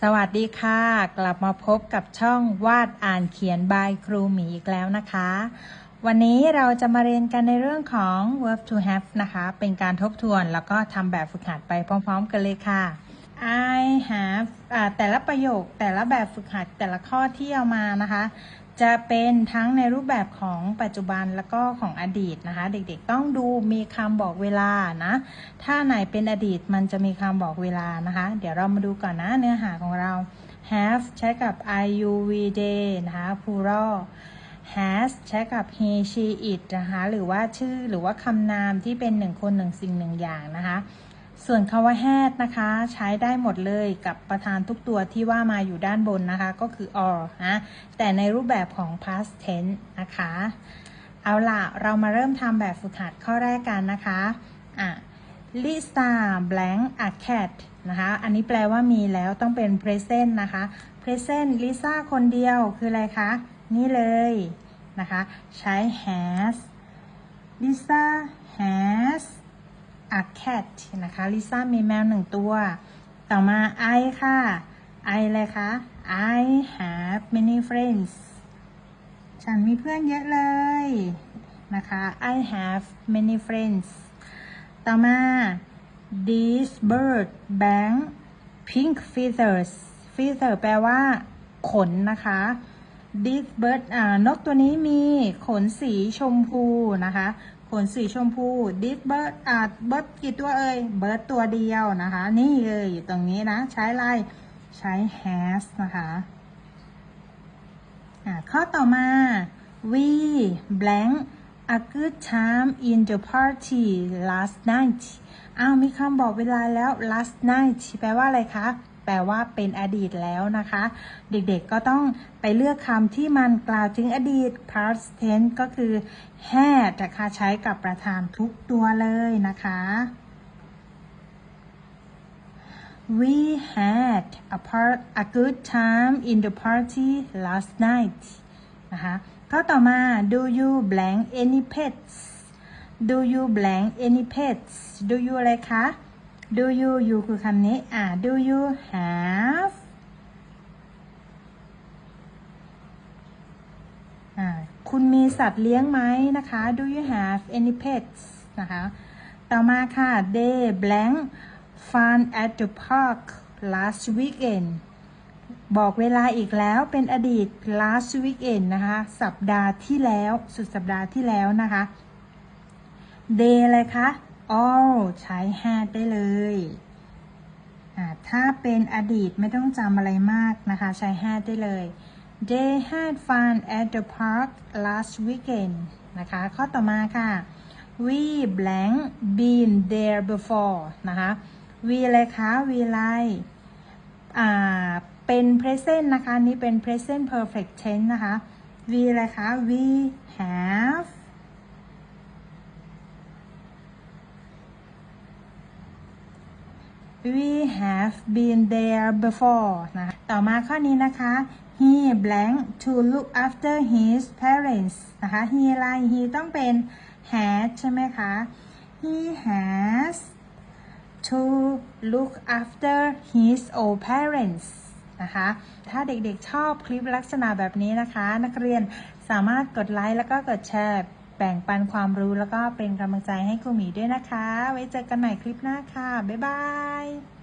สวัสดีค่ะ กลับมาพบกับช่องวาดอ่านเขียนบายครูหมีอีกแล้วนะคะ วันนี้เราจะมาเรียนกันในเรื่องของ verb to have นะคะ เป็นการทบทวนแล้วก็ทำแบบฝึกหัดไปพร้อม ๆ กันเลยค่ะ I have แต่ละประโยคแต่ละแบบฝึกหัดแต่ละข้อที่เอามานะคะ จะเป็นทั้งในรูปแบบของปัจจุบันแล้วก็ของอดีตนะคะ เด็กๆต้องดูมีคำบอกเวลานะถ้าไหนเป็นอดีตมันจะมีคำบอกเวลานะคะ เดี๋ยวเรามาดูก่อนนะเนื้อหาของเรา have ใช้กับ I U V day นะคะ plural has ใช้กับ he she it นะคะหรือว่าชื่อหรือว่าคำนามที่เป็นหนึ่งคนหนึ่งสิ่งหนึ่งอย่างนะคะ ส่วนคาว่า had นะคะ ใช้ได้หมดเลยกับประธานทุกตัวที่ว่ามาอยู่ด้านบนนะคะ ก็คือ or นะแต่ในรูปแบบของ past tense นะคะ เอาล่ะ เรามาเริ่มทำแบบฝึกหัดข้อแรกกันนะคะอะ Lisa blank a cat นะคะ อันนี้แปลว่ามีแล้วต้องเป็น present นะคะ present Lisa คนเดียวคืออะไรคะ นี่เลยนะคะ ใช้ has Lisa has a cat นะคะลิซ่ามีแมวหนึ่งตัว ต่อมา I ค่ะ I เลยคะ I have many friends ฉันมีเพื่อนเยอะเลยนะคะ I have many friends ต่อมา this bird bang pink feathers feather แปลว่า ขนนะคะ this bird อ่านกตัวนี้มีขนสีชมพูนะคะ ขนสีชมพู this bird อ่า bird กี่ตัวเอ่ย bird ตัวเดียวนะคะ นี่เลยอยู่ตรงนี้นะ ใช้อะไรใช้ has นะคะอ่าข้อต่อมา we blank a good time in the party last night อ้าวมีคำบอกเวลาแล้ว last night แปลว่าอะไรคะ แปลว่าเป็นอดีตแล้วนะคะ เด็กๆก็ต้องไปเลือกคำที่มันกล่าวถึงอดีต past tense ก็คือ had นะคะใช้กับประธานทุกตัวเลยนะคะ We had a part a good time in the party last night นะคะ ข้อต่อมา Do you blank any pets Do you blank any pets Do you อะไรคะ Do you you คือคำนี้ อ่า Do you have อ่า คุณมีสัตว์เลี้ยงไหมนะคะ Do you have any pets นะคะ ต่อมาค่ะ They blank fun at the park last weekend บอกเวลาอีกแล้วเป็นอดีต last weekend นะคะ สัปดาห์ที่แล้ว สุดสัปดาห์ที่แล้วนะคะ day อะไรคะ all ใช้ had ได้เลยถ้าเป็นอดีตไม่ต้องจำอะไรมากนะคะ ใช้ had ได้เลย they had fun at the park last weekend นะคะ ข้อต่อมาค่ะ we blank been there before นะคะ we อะไรคะ we อะไรอ่า เป็น present นะคะนี้เป็น present perfect tense นะคะ we อะไรคะ we have we have been there before นะะต่อมาข้อนี้นะคะ he blank to look after his parents นะคะ he อะไร he ต้องเป็น had ใช่ไหมคะ he has to look after his old parents นะคะ ถ้าเด็กๆชอบคลิปลักษณะแบบนี้นะคะ นักเรียนสามารถกดไลค์แล้วก็กดแชร์แบ่งปันความรู้แล้วก็เป็นกำลังใจให้ครูหมีด้วยนะคะ ไว้เจอกันใหม่คลิปหน้าค่ะ บ๊ายบาย